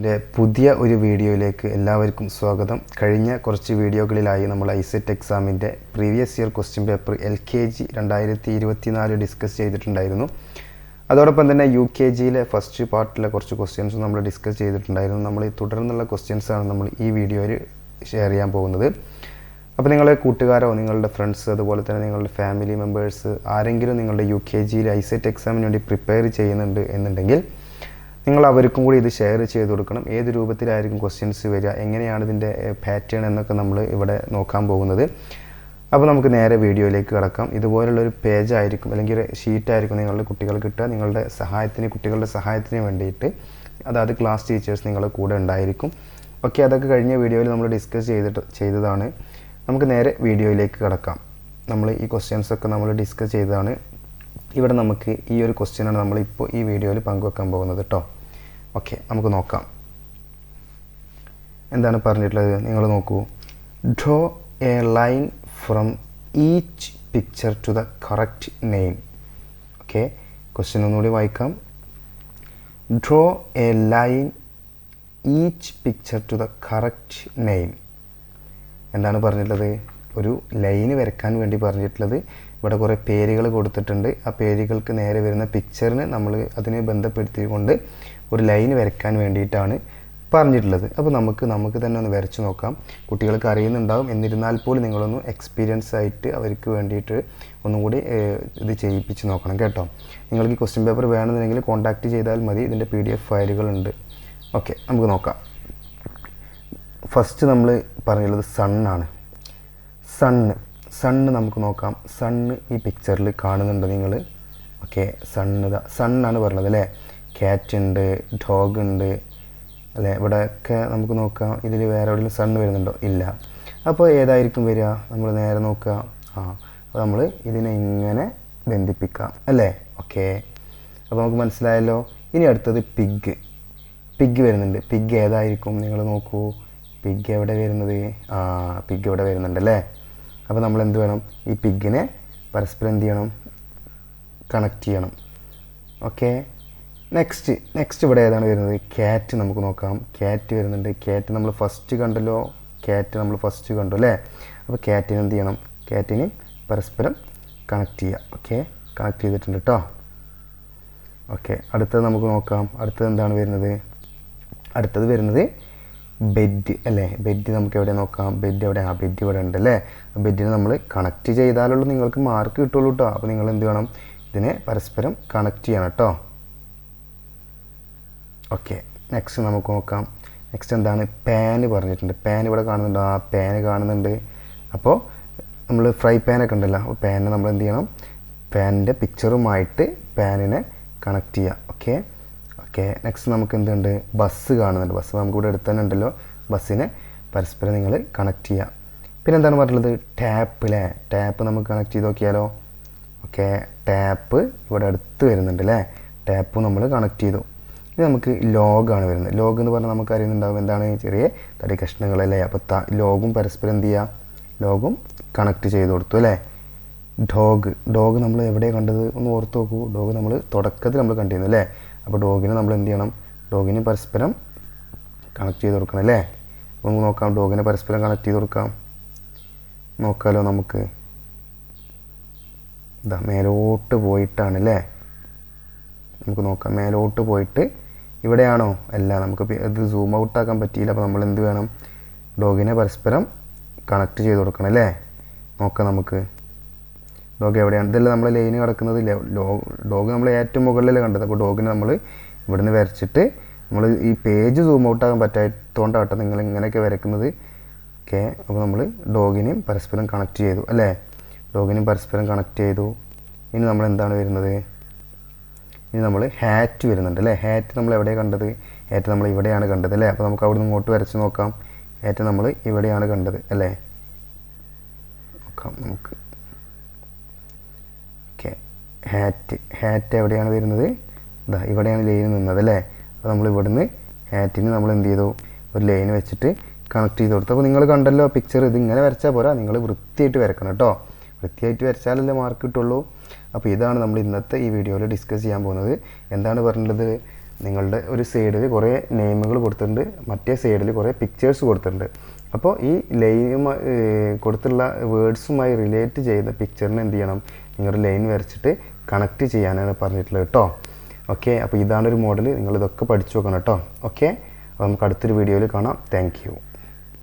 എന്റെ പുതിയ ഒരു വീഡിയോയിലേക്ക് എല്ലാവർക്കും സ്വാഗതം. കഴിഞ്ഞ കുറച്ച് വീഡിയോകളിലായി നമ്മൾ ഐസെറ്റ് എക്സാമിന്റെ previous year question paper L K G രണ്ടായിരത്തി ഇരുപത്തിനാല് ഡിസ്കസ് ചെയ്തിട്ടുണ്ടായിരുന്നു. അതോടൊപ്പം തന്നെ യു കെ ജിയിലെ ഫസ്റ്റ് പാർട്ടിലെ കുറച്ച് ക്വസ്റ്റ്യൻസും നമ്മൾ ഡിസ്കസ് ചെയ്തിട്ടുണ്ടായിരുന്നു. നമ്മൾ ഈ തുടർന്നുള്ള ക്വസ്റ്റ്യൻസാണ് നമ്മൾ ഈ വീഡിയോയിൽ ഷെയർ ചെയ്യാൻ പോകുന്നത്. അപ്പോൾ നിങ്ങളെ കൂട്ടുകാരോ നിങ്ങളുടെ ഫ്രണ്ട്സ് അതുപോലെ തന്നെ നിങ്ങളുടെ ഫാമിലി മെമ്പേഴ്സ് ആരെങ്കിലും നിങ്ങളുടെ യു കെ ജിയിൽ ഐസെറ്റ് എക്സാമിന് വേണ്ടി പ്രിപ്പയർ ചെയ്യുന്നുണ്ട് എന്നുണ്ടെങ്കിൽ നിങ്ങൾ അവർക്കും കൂടി ഇത് ഷെയർ ചെയ്ത് കൊടുക്കണം. ഏത് രൂപത്തിലായിരിക്കും ക്വസ്റ്റ്യൻസ് വരിക? എങ്ങനെയാണ് ഇതിന്റെ പാറ്റേൺ എന്നൊക്കെ നമ്മൾ ഇവിടെ നോക്കാൻ പോകുന്നത്. അപ്പോൾ നമുക്ക് നേരെ വീഡിയോയിലേക്ക് കിടക്കാം. ഇതുപോലുള്ളൊരു പേജ് ആയിരിക്കും അല്ലെങ്കിൽ ഒരു ഷീറ്റായിരിക്കും നിങ്ങളുടെ കുട്ടികൾ കിട്ടുക. നിങ്ങളുടെ സഹായത്തിന് കുട്ടികളുടെ സഹായത്തിന് വേണ്ടിയിട്ട് അതായത് ക്ലാസ് ടീച്ചേഴ്സ് നിങ്ങളുടെ കൂടെ ഉണ്ടായിരിക്കും. ഓക്കെ അതൊക്കെ കഴിഞ്ഞ വീഡിയോയിൽ നമ്മൾ ഡിസ്കസ് ചെയ്തിട്ട് ചെയ്തതാണ്. നമുക്ക് നേരെ വീഡിയോയിലേക്ക് കിടക്കാം. നമ്മൾ ഈ ക്വസ്റ്റ്യൻസ് ഒക്കെ നമ്മൾ ഡിസ്കസ് ചെയ്തതാണ്. ഇവിടെ നമുക്ക് ഈ ഒരു ക്വസ്റ്റ്യനാണ് നമ്മളിപ്പോൾ ഈ വീഡിയോയിൽ പങ്കുവെക്കാൻ പോകുന്നത് കേട്ടോ ഓക്കെ നമുക്ക് നോക്കാം. എന്താണ് പറഞ്ഞിട്ടുള്ളത്? നിങ്ങൾ നോക്കൂ. Draw a line from each picture to the correct name okay question ഒന്നുകൂടി വായിക്കാം. Draw a line each picture to the correct name എന്താണ് പറഞ്ഞിട്ടുള്ളത്? ഒരു ലൈന് വരയ്ക്കാൻ വേണ്ടി പറഞ്ഞിട്ടുള്ളത് ഇവിടെ കുറേ പേരുകൾ കൊടുത്തിട്ടുണ്ട്. ആ പേരുകൾക്ക് നേരെ വരുന്ന പിക്ചറിന് നമ്മൾ അതിനെ ബന്ധപ്പെടുത്തിക്കൊണ്ട് ഒരു ലൈൻ വരയ്ക്കാൻ വേണ്ടിയിട്ടാണ് പറഞ്ഞിട്ടുള്ളത്. അപ്പോൾ നമുക്ക് നമുക്ക് തന്നെ ഒന്ന് വരച്ച് നോക്കാം. കുട്ടികൾക്ക് അറിയുന്നുണ്ടാവും. എന്നിരുന്നാൽ പോലും നിങ്ങളൊന്ന് എക്സ്പീരിയൻസ് ആയിട്ട് അവർക്ക് വേണ്ടിയിട്ട് ഒന്നുകൂടി ഇത് ചെയ്യിപ്പിച്ച് നോക്കണം കേട്ടോ. നിങ്ങൾക്ക് ഈ ക്വസ്റ്റ്യൻ പേപ്പർ വേണമെന്നുണ്ടെങ്കിൽ കോൺടാക്റ്റ് ചെയ്താൽ മതി. ഇതിന്റെ പി ഡി എഫ് ഫയലുകളുണ്ട്. ഓക്കെ നമുക്ക് നോക്കാം. ഫസ്റ്റ് നമ്മൾ പറഞ്ഞുള്ളത് സണ്ണാണ് സണ്ണ് സണ്ണ് നമുക്ക് നോക്കാം. സണ്ണ് ഈ പിക്ചറിൽ കാണുന്നുണ്ട് നിങ്ങൾ? ഓക്കെ സണ്ണ് സണ്ണാണ് പറഞ്ഞത് അല്ലേ? ക്യാറ്റ് ഉണ്ട് ഡോഗ് ഉണ്ട് അല്ലേ? ഇവിടെയൊക്കെ നമുക്ക് നോക്കാം. ഇതിൽ വേറെ എവിടെയെങ്കിലും സണ്ണ് വരുന്നുണ്ടോ? ഇല്ല. അപ്പോൾ ഏതായിരിക്കും വരിക? നമ്മൾ നേരെ നോക്കുക. ആ അപ്പോൾ നമ്മൾ ഇതിനെ ഇങ്ങനെ ബന്ധിപ്പിക്കാം. അല്ലേ? ഓക്കെ അപ്പോൾ നമുക്ക് മനസ്സിലായല്ലോ. ഇനി അടുത്തത് പിഗ് പിഗ് വരുന്നുണ്ട്. പിഗ് ഏതായിരിക്കും? നിങ്ങൾ നോക്കൂ. പിഗ് എവിടെ വരുന്നത്? ആ പിഗ് എവിടെ വരുന്നുണ്ട് അല്ലേ? അപ്പോൾ നമ്മൾ എന്ത് വേണം? ഈ പിഗിനെ പരസ്പരം എന്ത് ചെയ്യണം? കണക്ട് ചെയ്യണം. ഓക്കെ നെക്സ്റ്റ് നെക്സ്റ്റ് ഇവിടെ ഏതാണ് വരുന്നത്? ക്യാറ്റ് നമുക്ക് നോക്കാം. ക്യാറ്റ് വരുന്നുണ്ട്. ക്യാറ്റ് നമ്മൾ ഫസ്റ്റ് കണ്ടല്ലോ. ക്യാറ്റ് നമ്മൾ ഫസ്റ്റ് കണ്ടു അല്ലേ? അപ്പോൾ ക്യാറ്റിന് എന്ത് ചെയ്യണം? ക്യാറ്റിന് പരസ്പരം കണക്ട് ചെയ്യുക ഓക്കെ കണക്ട് ചെയ്തിട്ടുണ്ട് കേട്ടോ ഓക്കെ അടുത്തത് നമുക്ക് നോക്കാം. അടുത്തത് എന്താണ് വരുന്നത്? അടുത്തത് വരുന്നത് ബെഡ് അല്ലേ? ബെഡ് നമുക്ക് എവിടെ നോക്കാം? ബെഡ് എവിടെ? ആ ബെഡ് ഇവിടെ ഉണ്ട് അല്ലേ? ബെഡിനെ നമ്മൾ കണക്ട് ചെയ്താലുള്ളൂ നിങ്ങൾക്ക് മാർക്ക് കിട്ടുള്ളൂ കേട്ടോ അപ്പോൾ നിങ്ങൾ എന്ത് വേണം? ഇതിനെ പരസ്പരം കണക്ട് ചെയ്യണം കേട്ടോ ഓക്കെ നെക്സ്റ്റ് നമുക്ക് നോക്കാം. നെക്സ്റ്റ് എന്താണ്? പാന് പറഞ്ഞിട്ടുണ്ട്. പാൻ ഇവിടെ കാണുന്നുണ്ട്. ആ പാന് കാണുന്നുണ്ട്. അപ്പോൾ നമ്മൾ ഫ്രൈ പാനൊക്കെ ഉണ്ടല്ലോ. അപ്പോൾ പാനിനെ നമ്മൾ എന്ത് ചെയ്യണം? പാനിന്റെ പിക്ചറുമായിട്ട് പാനിനെ കണക്ട് ചെയ്യുക ഓക്കെ ഓക്കെ നെക്സ്റ്റ് നമുക്ക് എന്തുണ്ട്? ബസ് കാണുന്നുണ്ട്. ബസ് നമുക്ക് ഇവിടെ തന്നെ ഉണ്ടല്ലോ. ബസ്സിനെ പരസ്പരം നിങ്ങൾ കണക്ട് ചെയ്യുക പിന്നെ എന്താണ് പറഞ്ഞിട്ടുള്ളത്? ടാപ്പ് അല്ലേ ടാപ്പ് നമുക്ക് കണക്ട് ചെയ്ത് നോക്കിയാലോ? ഓക്കെ ടാപ്പ് ഇവിടെ അടുത്ത് വരുന്നുണ്ട് അല്ലേ ടാപ്പ് നമ്മൾ കണക്ട് ചെയ്തു. ഇനി നമുക്ക് ലോഗാണ് വരുന്നത്. ലോഗ് എന്ന് പറഞ്ഞാൽ നമുക്ക് അറിയുന്നുണ്ടാവും എന്താണ്? ചെറിയ തടി കഷ്ണങ്ങളല്ലേ അപ്പോൾ ത ലോഗും പരസ്പരം എന്ത് ചെയ്യുക ലോഗും കണക്ട് ചെയ്ത് കൊടുത്തു അല്ലേ? ഡോഗ് ഡോഗ് നമ്മൾ എവിടെയാണ് കണ്ടത്? ഒന്ന് ഓർത്ത് നോക്കൂ. ഡോഗ് നമ്മൾ തുടക്കത്തിൽ നമ്മൾ കണ്ടിരുന്നു അല്ലേ അപ്പോൾ ഡോഗിനെ നമ്മൾ എന്ത് ചെയ്യണം? ഡോഗിനെ പരസ്പരം കണക്ട് ചെയ്ത് കൊടുക്കണം അല്ലേ? അപ്പോൾ നമുക്ക് നോക്കാം ഡോഗിനെ പരസ്പരം കണക്ട് ചെയ്ത് കൊടുക്കാം. നോക്കാമല്ലോ നമുക്ക്. ഇതാ മേലോട്ട് പോയിട്ടാണ് അല്ലേ? നമുക്ക് നോക്കാം മേലോട്ട് പോയിട്ട് ഇവിടെയാണോ? അല്ല നമുക്ക് ഇത് സൂം ഔട്ട് ആക്കാൻ പറ്റിയില്ല അപ്പോൾ നമ്മൾ എന്ത് വേണം? ഡോഗിനെ പരസ്പരം കണക്ട് ചെയ്ത് കൊടുക്കണം അല്ലേ? നോക്കാം നമുക്ക്. ഡോഗ് എവിടെയാണ്? ഇതെല്ലാം നമ്മൾ ലൈന് കിടക്കുന്നത് ഡോഗ് നമ്മൾ ഏറ്റവും മുകളിലല്ലേ കണ്ടത്. അപ്പോൾ ഡോഗിനെ നമ്മൾ ഇവിടുന്ന് വരച്ചിട്ട് നമ്മൾ ഈ പേജ് സൂം ഔട്ട് ആകാൻ പറ്റാത്തതുകൊണ്ടാട്ടോ നിങ്ങൾ ഇങ്ങനെയൊക്കെ വരക്കുന്നത് ഓക്കെ അപ്പോൾ നമ്മൾ ഡോഗിനെയും പരസ്പരം കണക്ട് ചെയ്തു അല്ലേ? ഡോഗിനെയും പരസ്പരം കണക്ട് ചെയ്തു. ഇനി നമ്മൾ എന്താണ് വരുന്നത്? ഇനി നമ്മൾ ഹാറ്റ് വരുന്നുണ്ട് അല്ലേ? ഹാറ്റ് നമ്മൾ എവിടെയാണ് കണ്ടത്? ഹാറ്റ് നമ്മൾ ഇവിടെയാണ് കണ്ടത് അല്ലേ? അപ്പോൾ നമുക്ക് അവിടെ നിന്ന് ഇങ്ങോട്ട് വരച്ച് നോക്കാം. ഹാറ്റ് നമ്മൾ ഇവിടെയാണ് കണ്ടത് അല്ലേ? നോക്കാം നമുക്ക് ഹാറ്റ് ഹാറ്റ് എവിടെയാണ് വരുന്നത്? ഇതാ ഇവിടെയാണ് ലൈൻ നിന്നത് അല്ലേ? അപ്പോൾ നമ്മൾ ഇവിടുന്ന് ഹാറ്റിന് നമ്മൾ എന്ത് ചെയ്തു? ഒരു ലൈൻ വെച്ചിട്ട് കണക്ട് ചെയ്ത് കൊടുത്തു. അപ്പോൾ നിങ്ങൾ കണ്ടല്ലോ പിക്ചർ ഇത് ഇങ്ങനെ വരച്ചാൽ പോരാ. നിങ്ങൾ വൃത്തിയായിട്ട് വരക്കണം കേട്ടോ വൃത്തിയായിട്ട് വരച്ചാലല്ലേ മാർക്ക് കിട്ടുള്ളൂ. അപ്പോൾ ഇതാണ് നമ്മൾ ഇന്നത്തെ ഈ വീഡിയോയിൽ ഡിസ്കസ് ചെയ്യാൻ പോകുന്നത്. എന്താണ് പറഞ്ഞിട്ടുള്ളത്? നിങ്ങളുടെ ഒരു സൈഡിൽ കുറേ നെയിമുകൾ കൊടുത്തിട്ടുണ്ട്. മറ്റേ സൈഡിൽ കുറേ പിക്ചേഴ്സ് കൊടുത്തിട്ടുണ്ട്. അപ്പോൾ ഈ ലൈനുമായി കൊടുത്തുള്ള വേർഡ്സുമായി റിലേറ്റ് ചെയ്യുന്ന പിക്ചറിന് എന്ത് ചെയ്യണം? നിങ്ങളുടെ ലൈൻ വരച്ചിട്ട് കണക്ട് ചെയ്യാനാണ് പറഞ്ഞിട്ടുള്ളത് കേട്ടോ. ഓക്കെ അപ്പോൾ ഇതാണ് ഒരു മോഡൽ നിങ്ങൾ ഇതൊക്കെ പഠിച്ചു നോക്കണം കേട്ടോ. ഓക്കെ അപ്പോൾ നമുക്ക് അടുത്തൊരു വീഡിയോയിൽ കാണാം. താങ്ക്